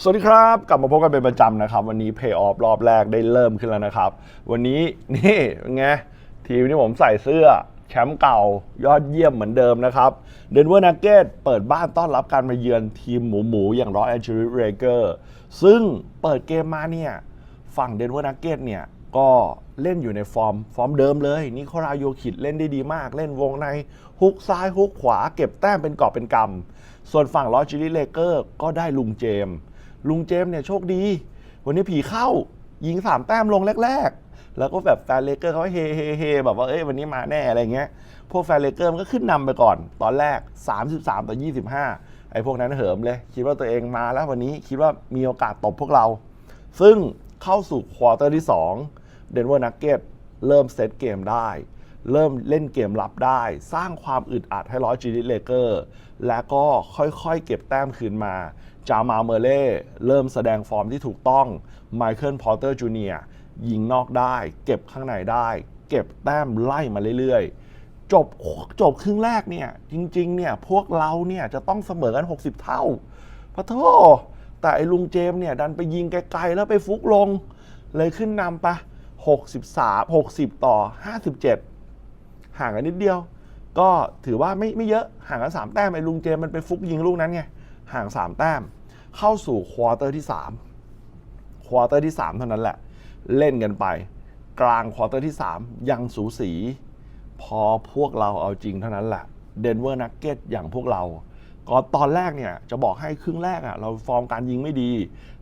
สวัสดีครับ กลับมาพบกันเป็นประจำนะครับ วันนี้ Pay Off รอบแรกได้เริ่มขึ้นแล้วนะครับ วันนี้นี่เป็นไงทีมที่ผมใส่เสื้อแชมป์เก่ายอดเยี่ยมเหมือนเดิมนะครับเดนเวอร์นักเกตเปิดบ้านต้อนรับการมาเยือนทีมหมูหมูๆอย่างรอแอนเจลิสเรเกอร์ซึ่งเปิดเกมมาเนี่ย ฝั่งเดนเวอร์นักเกตเนี่ย ก็เล่นอยู่ในฟอร์ม ฟอร์มเดิมเลยนิโคลาโยคิดเล่นได้ดีมาก เล่นวงในฮุกซ้ายฮุกขวา เก็บแต้มเป็นกอบเป็นกำส่วนฝั่งลอจิลิเลเกอร์ก็ได้ลุงเจมส์ ลุงเจมส์เนี่ยโชคดี วันนี้ผีเข้ายิงสามแต้มลงแรก ๆ แล้วก็แบบแฟนเลเกอร์เขาเฮเฮเฮแบบว่าเอ้ยวันนี้มาแน่อะไรเงี้ย พวกแฟนเลเกอร์มันก็ขึ้นนำไปก่อน ตอนแรก 33 ต่อ 25 ไอ้พวกนั้นเหิมเลย คิดว่าตัวเองมาแล้ววันนี้คิดว่ามีโอกาสตบพวกเรา ซึ่งเข้าสู่ควอเตอร์ที่ 2 เดนเวอร์นักเก็ตเริ่มเซตเกมได้ เริ่มเล่นเกมรับได้ สร้างความอึดอัดให้ร้อยจีนิเลเกอร์ และก็ค่อยๆ เก็บแต้มคืนมา จามาเมเล่เริ่มแสดงฟอร์มที่ถูกต้องไมเคิลพอร์เตอร์จูเนียยิงนอกได้ เก็บข้างในได้ เก็บแต้มไล่มาเรื่อยๆ จบจบครึ่งแรกเนี่ย จริงๆเนี่ยพวกเราเนี่ยจะต้องเสมอกัน 60 เท่าพะโทแต่ไอ้ลุงเจมส์เนี่ยดันไปยิงไกลๆแล้วไปฟุกลง เลยขึ้นนำปะ63 60 ต่อ 57 ห่างกันนิดเดียว ก็ถือว่าไม่ไม่เยอะห่างกัน3แต้มไอ้ลุงเจมมันไปฟุกยิงลูกนั้นไงห่าง3แต้ม เข้าสู่ควอเตอร์ที่3ควอเตอร์ที่3เท่านั้นแหละ เล่นกันไป กลางควอเตอร์ที่3ยังสูสี พอพวกเราเอาจริงเท่านั้นแหละเดนเวอร์นักเก็ตอย่างพวกเราก็ตอนแรกเนี่ยจะบอกให้ครึ่งแรกอะ่ะเราฟอร์มการยิงไม่ดี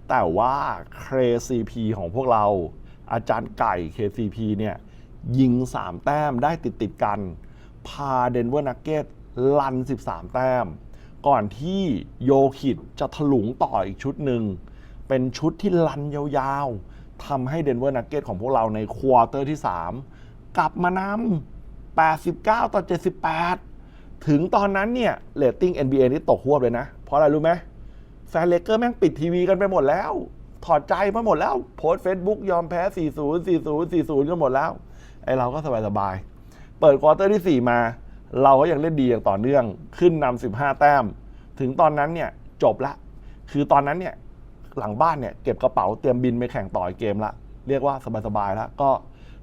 แต่ว่าเคซีพีของพวกเรา อาจารย์ไก่ KCP เนี่ย ยิง 3 แต้มได้ติดติดกัน พาเดนเวอร์นักเก็ตลัน 13 แต้ม ก่อนที่โยคิดจะถลุงต่ออีกชุดหนึ่ง เป็นชุดที่ลันยาวๆทำให้เดนเวอร์นักเก็ตของพวกเราในควอเตอร์ที่ 3 กลับมานำ89 ต่อ 78 ถึงตอนนั้นเนี่ยเรตติ้ง NBA นี่ตกหวบเลยนะ เพราะอะไรรู้ไหมแฟนเลเกอร์แม่งปิดทีวีกันไปหมดแล้ว ถอดใจมาหมดแล้ว โพสเฟซบุ๊กยอมแพ้ 40 40 40 กันหมดแล้ว ไอเราก็สบายๆ เปิดควอเตอร์ที่ 4 มา เราก็ยังเล่นดีอย่างต่อเนื่องขึ้นนำ15 แต้ม ถึงตอนนั้นเนี่ยจบละ คือตอนนั้นเนี่ยหลังบ้านเนี่ยเก็บกระเป๋าเตรียมบินไปแข่งต่อยเกมละ เรียกว่าสบายๆแล้วก็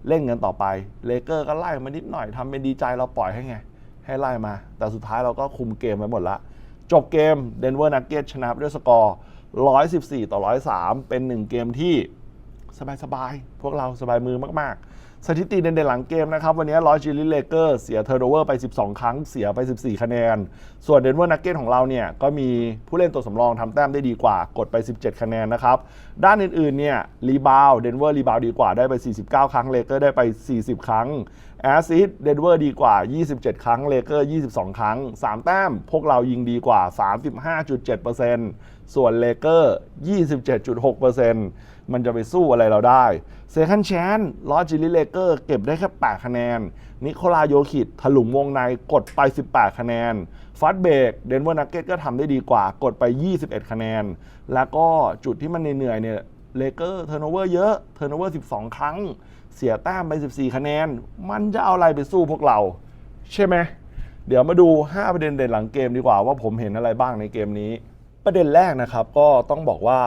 เล่นเงินต่อไปเลเกอร์ก็ไล่มานิดหน่อยทำเป็นดีใจเราปล่อยให้ไง ให้ไล่มา แต่สุดท้ายเราก็คุมเกมไว้หมดละ จบเกมเดนเวอร์นักเก็ตชนะด้วยสกอร์ 114 ต่อ 103 เป็นหนึ่งเกมที่สบายๆ พวกเราสบายมือมากๆ สถิติเด่นๆหลังเกมนะครับ วันนี้ลอจิลิเลเกอร์เสียเทอร์โนเวอร์ไป 12 ครั้งเสียไป 14 คะแนน ส่วนเดนเวอร์นักเก็ตของเราเนี่ย ก็มีผู้เล่นตัวสำรองทำแต้มได้ดีกว่ากดไป 17 คะแนนนะครับ ด้านอื่นๆเนี่ยรีบาวเดนเวอร์รีบาวดีกว่าได้ไป 49 ครั้งเลเกอร์ได้ไป 40 ครั้งแอซิดเดนเวอร์ดีกว่า 27 ครั้งเลเกอร์ 22 ครั้ง 3 แต้ม พวกเรายิงดีกว่า 35.7%ส่วนเลเกอร์ 27.6%มันจะไปสู้อะไรเราได้ เซคันแชนลอจิลิเลเกอร์เก็บได้แค่ 8 คะแนน นิโคลาโยคิดถลุงวงในกดไป 18 คะแนนฟัตเบกเดนเวอร์นักเก็ตก็ทำได้ดีกว่ากดไป 21 คะแนน แล้วก็จุดที่มันเหนื่อยเนี่ยเลเกอร์เทอร์โนเวอร์เยอะเทอร์โนเวอร์ 12 ครั้ง เสียแต้มไป 14 คะแนน มันจะเอาอะไรไปสู้พวกเรา ใช่ไหม เดี๋ยวมาดู 5 ประเด็นเด่นหลังเกมดีกว่าว่าผมเห็นอะไรบ้างในเกมนี้ ประเด็นแรกนะครับก็ต้องบอกว่า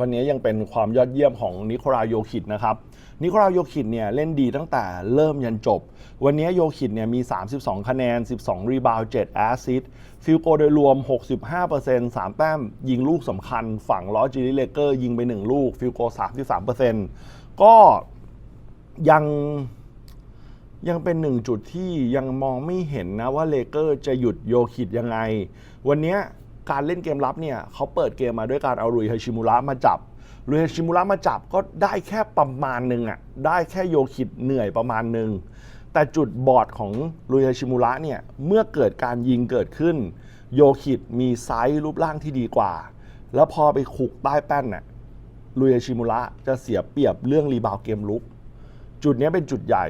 วันนี้ยังเป็นความยอดเยี่ยมของนิโคลาโยคิดนะครับ นิโคลาโยคิดเนี่ยเล่นดีตั้งแต่เริ่มยันจบ วันนี้โยคิดเนี่ยมี 32 คะแนน 12 รีบาว7แอสซิสฟิลโกโดยรวม 65% 3 แต้มยิงลูกสำคัญ ฝั่งลอจิลิเลเกอร์ยิงไป 1 ลูก ฟิลโก 33%ก็ยังยังเป็นหนึ่งจุดที่ยังมองไม่เห็นนะว่าเลเกอร์จะหยุดโยคิดยังไง วันนี้ การเล่นเกมรับเนี่ยเขาเปิดเกมมาด้วยการเอารุยฮาชิมุระมาจับรุยฮาชิมุระมาจับก็ได้แค่ประมาณหนึ่งอะได้แค่โยคิดเหนื่อยประมาณหนึ่งแต่จุดบอดของรุยฮาชิมุระเนี่ยเมื่อเกิดการยิงเกิดขึ้น โยคิดมีไซส์รูปร่างที่ดีกว่า แล้วพอไปขุกใต้แป้นน่ะรุยฮชิมุระจะเสียเปรียบเรื่องรีบาวเกมลุก จุดนี้เป็นจุดใหญ่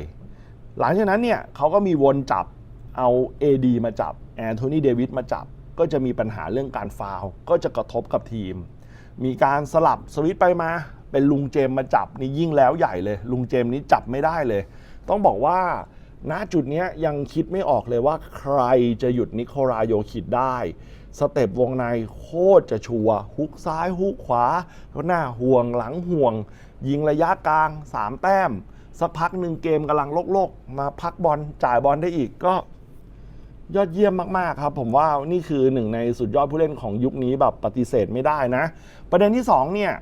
หลังจากนั้นเนี่ยเขาก็มีวนจับเอา AD มาจับแอนโทนีเดวิดมาจับ ก็จะมีปัญหาเรื่องการฟาวก็จะกระทบกับทีม มีการสลับสวิตไปมา เป็นลุงเจมมาจับนี่ยิ่งแล้วใหญ่เลย ลุงเจมนี้จับไม่ได้เลย ต้องบอกว่าณจุดนี้ยังคิดไม่ออกเลยว่าใครจะหยุดนิโคลาโยคิดได้ สเต็ปวงในโคตรจะชัวฮุกซ้ายฮุกขวา หน้าห่วงหลังห่วง ยิงระยะกลาง 3 แต้ม สักพักหนึ่งเกมกำลังโลกๆ มาพักบอลจ่ายบอลได้อีกก็ ยอดเยี่ยมมาก ๆ ครับ ผมว่านี่คือหนึ่งในสุดยอดผู้เล่นของยุคนี้แบบปฏิเสธไม่ได้นะ ประเด็นที่ 2 เนี่ย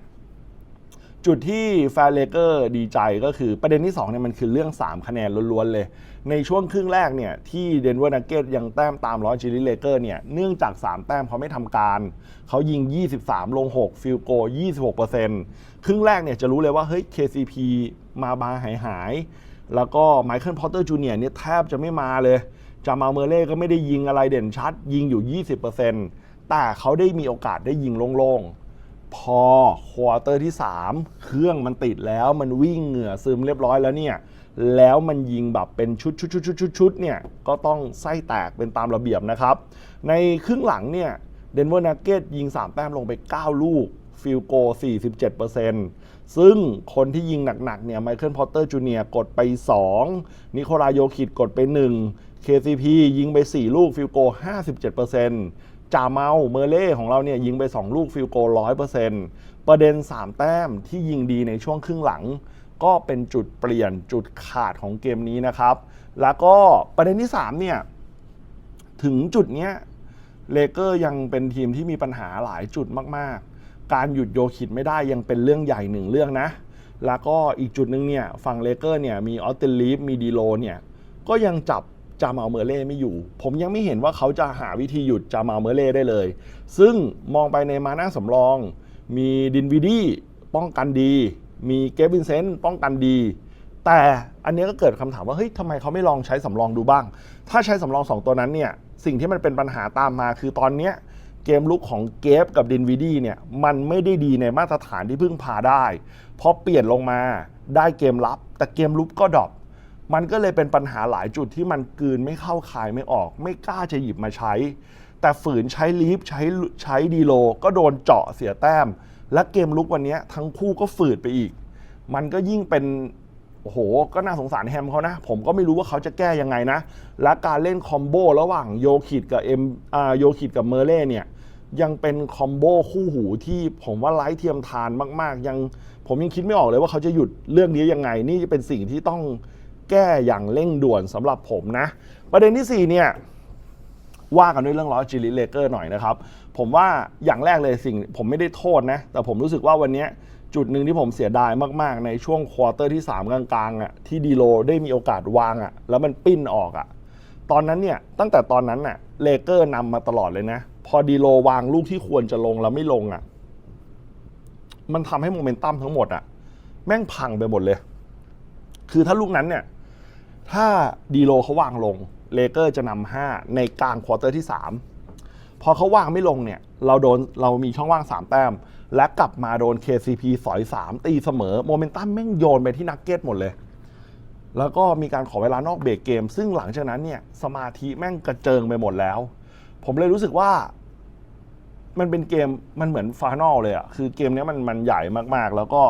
จุดที่แฟนเลเกอร์ดีใจก็คือประเด็นที่ 2 เนี่ย มันคือเรื่อง 3 คะแนนล้วน ๆ เลย ในช่วงครึ่งแรกเนี่ย ที่เดนเวอร์นักเก็ตยังแต้มตามร้อยจิลิเลเกอร์เนี่ย เนื่องจาก 3 แต้มเขาไม่ทำการ เขายิง 23 ลง 6 ฟิลโก 26%ครึ่งแรกเนี่ยจะรู้เลยว่าเฮ้ย KCP มาบาหายหายแล้วก็ไมเคิลพอตเตอร์จูเนียร์เนี่ยแทบจะไม่มาเลย จามาเมอร์เล่ก็ไม่ได้ยิงอะไรเด่นชัด ยิงอยู่ 20%แต่เขาได้มีโอกาสได้ยิงโล่งๆ พอควอเตอร์ที่ 3 เครื่องมันติดแล้วมันวิ่งเหงื่อซึมเรียบร้อยแล้วเนี่ย แล้วมันยิงแบบเป็นชุดชุดชุดชุดชุดชุดเนี่ย ก็ต้องไส้แตกเป็นตามระเบียบนะครับ ในครึ่งหลังเนี่ยเดนเวอร์นักเก็ตยิง 3 แต้มลงไป 9 ลูกฟิลโก 47%ซึ่งคนที่ยิงหนักๆ เนี่ย ไมเคิล พอตเตอร์ จูเนียกดไป 2 นิโคลายโยคิดกดไป 1 KCP ยิงไป 4 ลูกฟิลโก 57%จาเมาเมอร์เล่ของเราเนี่ยยิงไป 2 ลูกฟิลโก 100%ประเด็น 3 แต้มที่ยิงดีในช่วงครึ่งหลัง ก็เป็นจุดเปลี่ยนจุดขาดของเกมนี้นะครับ แล้วก็ประเด็นที่ 3 เนี่ย ถึงจุดเนี้ยเลเกอร์ยังเป็นทีมที่มีปัญหาหลายจุดมากๆ การหยุดโยคิดไม่ได้ยังเป็นเรื่องใหญ่หนึ่งเรื่องนะ แล้วก็อีกจุดหนึ่งเนี่ยฝั่งเลเกอร์เนี่ยมีออสเตรลีฟมีดีโลเนี่ยก็ยังจับ จามาเมอร์เล่ไม่อยู่ ผมยังไม่เห็นว่าเขาจะหาวิธีหยุดจามาเมอร์เล่ได้เลย ซึ่งมองไปในมาหน้าสำรอง มีดินวิดี้ป้องกันดี มีเกฟวินเซนต์ป้องกันดี แต่อันนี้ก็เกิดคำถามว่าเฮ้ยทำไมเขาไม่ลองใช้สำรองดูบ้าง ถ้าใช้สำรองสองตัวนั้นเนี่ยสิ่งที่มันเป็นปัญหาตามมาคือตอนเนี้ยเกมลุกของเกฟกับดินวิดี้เนี่ยมันไม่ได้ดีในมาตรฐานที่พึ่งพาได้พอเปลี่ยนลงมาได้เกมรับ แต่เกมลุกก็ดรอป มันก็เลยเป็นปัญหาหลายจุดที่มันกลืนไม่เข้าคายไม่ออก ไม่กล้าจะหยิบมาใช้ แต่ฝืนใช้ลีฟใช้ใช้ดีโล ก็โดนเจาะเสียแต้ม และเกมลุกวันนี้ทั้งคู่ก็ฝืดไปอีก มันก็ยิ่งเป็นโอ้โห ก็น่าสงสารแฮมเขานะ ผมก็ไม่รู้ว่าเขาจะแก้ยังไงนะ และการเล่นคอมโบระหว่างโยคิดกับเอ็มอ่าโยคิดกับเมอร์เล่เนี่ย ยังเป็นคอมโบคู่หูที่ผมว่าไร้เทียมทานมาก ๆ ยังผมยังคิดไม่ออกเลยว่าเขาจะหยุดเรื่องนี้ยังไง นี่จะเป็นสิ่งที่ต้อง แก้อย่างเร่งด่วนสำหรับผมนะ ประเด็นที่ 4 เนี่ยว่ากันด้วยเรื่องล้อจิลิเลเกอร์หน่อยนะครับ ผมว่าอย่างแรกเลยสิ่งผมไม่ได้โทษนะ แต่ผมรู้สึกว่าวันนี้จุดหนึ่งที่ผมเสียดายมากๆ ในช่วงควอเตอร์ที่ 3 กลางๆอะที่ดีโลได้มีโอกาสวางอะแล้วมันปิ้นออกอะตอนนั้นเนี่ยตั้งแต่ตอนนั้นน่ะเลเกอร์นำมาตลอดเลยนะ พอดีโลวางลูกที่ควรจะลงแล้วไม่ลงอะมันทำให้โมเมนตัมทั้งหมดอะแม่งพังไปหมดเลย คือถ้าลูกนั้นเนี่ย ถ้าดีโลเขาวางลงเลเกอร์จะนำห้าในกลางควอเตอร์ที่ 3 พอเขาวางไม่ลงเนี่ย เราโดนเรามีช่องว่าง 3 แต้ม และกลับมาโดน KCP สอย 3 ตีเสมอโมเมนตัมแม่งโยนไปที่นักเก็ตหมดเลย แล้วก็มีการขอเวลานอกเบรกเกม ซึ่งหลังจากนั้นเนี่ย สมาธิแม่งกระเจิงไปหมดแล้ว ผมเลยรู้สึกว่า มันเป็นเกมมันเหมือนฟานอลเลยอะคือเกมเนี้ยมันมันใหญ่มากๆ แล้วก็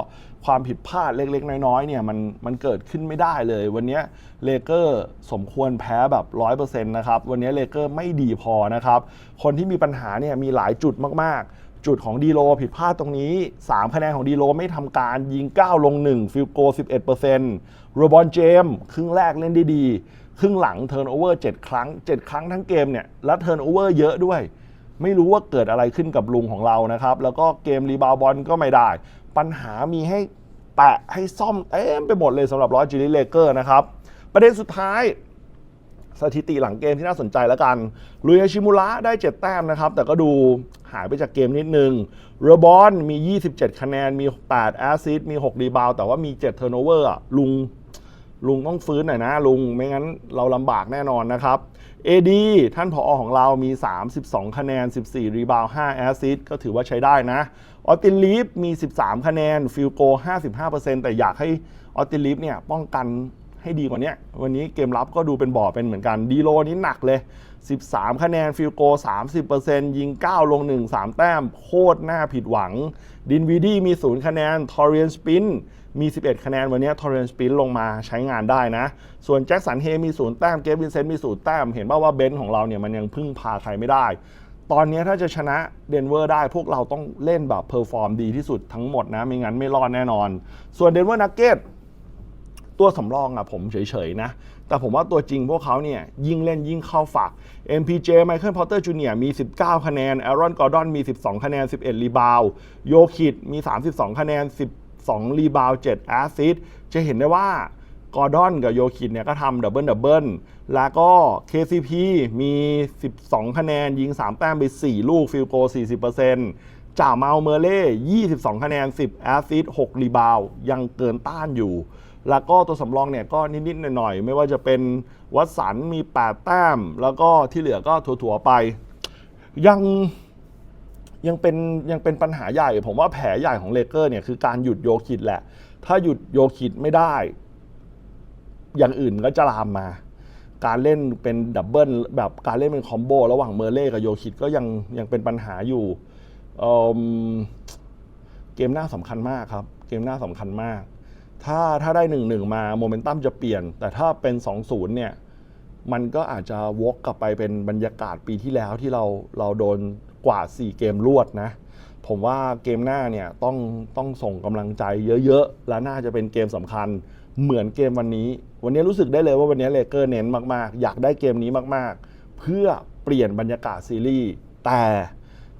ความผิดพลาดเล็กๆ น้อยๆเนี่ยมันมันเกิดขึ้นไม่ได้เลย วันนี้เลเกอร์สมควรแพ้แบบร้อยเปอร์เซ็นต์นะครับวันนี้เลเกอร์ไม่ดีพอนะครับคนที่มีปัญหาเนี่ยมีหลายจุดมากๆ จุดของดีโลผิดพลาดตรงนี้ 3 คะแนนของดีโลไม่ทำการยิง 9 ลง 1 ฟิลโก 11%โรบอนเจมครึ่งแรกเล่นได้ดีครึ่งหลังเทิร์นโอเวอร์7ครั้ง 7 ครั้งทั้งเกมเนี่ยและเทิร์นโอเวอร์เยอะด้วยไม่รู้ว่าเกิดอะไรขึ้นกับลุงของเรานะครับ แล้วก็เกมรีบาวด์บอลก็ไม่ได้ ปัญหามีให้แปะให้ซ่อมเต็มไปหมดเลยสำหรับลอจิลิเลเกอร์นะครับ ประเด็นสุดท้ายสถิติหลังเกมที่น่าสนใจแล้วกันลุยอาชิมุระได้ 7 แต้มนะครับ แต่ก็ดูหายไปจากเกมนิดนึงเรบอนมี 27 คะแนน มี 8 แอสซิสมี 6 รีบาว แต่ว่ามี 7 เทอร์โนเวอร์ลุง ลุงต้องฟื้นหน่อยนะ ลุง ไม่งั้นเราลำบากแน่นอนนะครับ AD ท่านผอของเรามี 32 คะแนน 14 รีบาว 5 แอสซิสก็ถือว่าใช้ได้นะ ออตินลีฟมี 13 คะแนน ฟิลโก 55%แต่อยากให้ออตินลีฟเนี่ยป้องกันให้ดีกว่านี้วันนี้เกมรับก็ดูเป็นบ่อเป็นเหมือนกันดีโลนี้หนักเลย 13 คะแนนฟิลโก 30%ยิง 9 ลง 1 3 แต้ม โคตรหน่าผิดหวัง ดินวีดี้มี 0 คะแนนทอร์เรียนสปินมี 11 คะแนน วันนี้ทอร์เรนสปินลงมาใช้งานได้นะ ส่วนแจ็คสันเฮมี 0 แต้ม เกฟวินเซนต์มี 0 แต้ม เห็นว่าว่าเบนซ์ของเราเนี่ยมันยังพึ่งพาใครไม่ได้ ตอนนี้ถ้าจะชนะเดนเวอร์ได้พวกเราต้องเล่นแบบเพอร์ฟอร์มดีที่สุดทั้งหมดนะ ไม่งั้นไม่รอดแน่นอน ส่วนเดนเวอร์นักเก็ตตัวสำรองอะผมเฉยๆนะ แต่ผมว่าตัวจริงพวกเขาเนี่ยยิ่งเล่นยิ่งเข้าฝัก MPJ Michael Porter Jr. มี 19 คะแนน Aaron Gordon มี 12 คะแนน 11 รีบาวโยคิดมี 32 คะแนน 12 รีบาว7แอสซิสจะเห็นได้ว่า กอร์ดอนกับโยคิดเนี่ยก็ทำดับเบิลดับเบิลแล้วก็ KCP มี 12 คะแนน ยิง 3 แต้มไป 4 ลูกฟิลโก 40%จ่าเมาเมเล่ 22 คะแนน 10 แอสซิส6รีบาวยังเกินต้านอยู่ แล้วก็ตัวสำรองเนี่ยก็นิด ๆ หน่อย ๆ ไม่ว่าจะเป็นวัตสันมี 8 แต้ม แล้วก็ที่เหลือก็ถั่ว ๆ ไป ยังยังเป็นยังเป็นปัญหาใหญ่ ผมว่าแผลใหญ่ของเลเกอร์เนี่ยคือการหยุดโยคิดแหละ ถ้าหยุดโยคิดไม่ได้ อย่างอื่นก็จะลามมา การเล่นเป็นดับเบิลแบบการเล่นเป็นคอมโบระหว่างเมอร์เล่กับโยคิดก็ยังยังเป็นปัญหาอยู่เเกมหน้าสำคัญมากครับ เกมหน้าสำคัญมาก ถ้าถ้าได้หนึ่งหนึ่งมาโมเมนตัมจะเปลี่ยน แต่ถ้าเป็น2อศูนย์เนี่ยมันก็อาจจะวกกลับไปเป็นบรรยากาศปีที่แล้วที่เราเราโดนกว่า 4 เกมรวดนะ ผมว่าเกมหน้าเนี่ยต้องต้องส่งกำลังใจเยอะๆ และน่าจะเป็นเกมสำคัญ เหมือนเกมวันนี้ วันนี้รู้สึกได้เลยว่าวันนี้เลเกอร์เน้นมาก ๆ อยากได้เกมนี้มาก ๆ เพื่อเปลี่ยนบรรยากาศซีรีส์แต่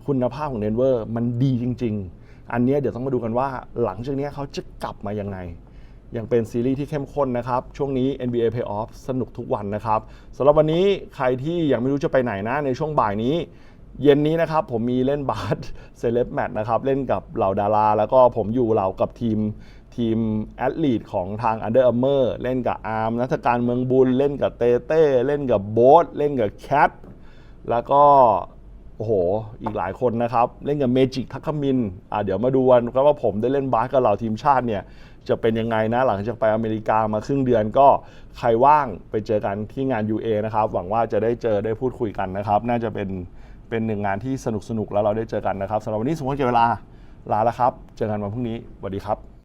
คุณภาพของเดนเวอร์มันดีจริง ๆ อันนี้เดี๋ยวต้องมาดูกันว่าหลังจากนี้เขาจะกลับมายังไง ยังเป็นซีรีส์ที่เข้มข้นนะครับ ช่วงนี้ NBA Playoff สนุกทุกวันนะครับสำหรับวันนี้ใครที่ยังไม่รู้จะไปไหนนะในช่วงบ่ายนี้เย็นนี้นะครับผมมีเล่นบาสเซเลบแมตนะครับ เล่นกับเหล่าดารา แล้วก็ผมอยู่เหล่ากับทีม ทีมแอดลีดของทาง Under Armour เล่นกับอาร์มนัทการเมืองบุญ เล่นกับเต้เต้ เล่นกับโบ๊ทเล่นกับแคทแล้วก็ โอ้โห อีกหลายคนนะครับ เล่นกับเมจิกทักคมินอ่าเดี๋ยวมาดูกันครับว่าผมได้เล่นบาสกับเหล่าทีมชาติเนี่ย จะเป็นยังไงนะ หลังจากไปอเมริกามาครึ่งเดือนก็ใครว่างไปเจอกันที่งาน UA นะครับ หวังว่าจะได้เจอได้พูดคุยกันนะครับ น่าจะเป็นเป็นหนึ่งงานที่สนุกสนุกแล้วเราได้เจอกันนะครับสำหรับวันนี้สมมติเก็บเวลาลาแล้วครับ เจอกันวันพรุ่งนี้สวัสดีครับ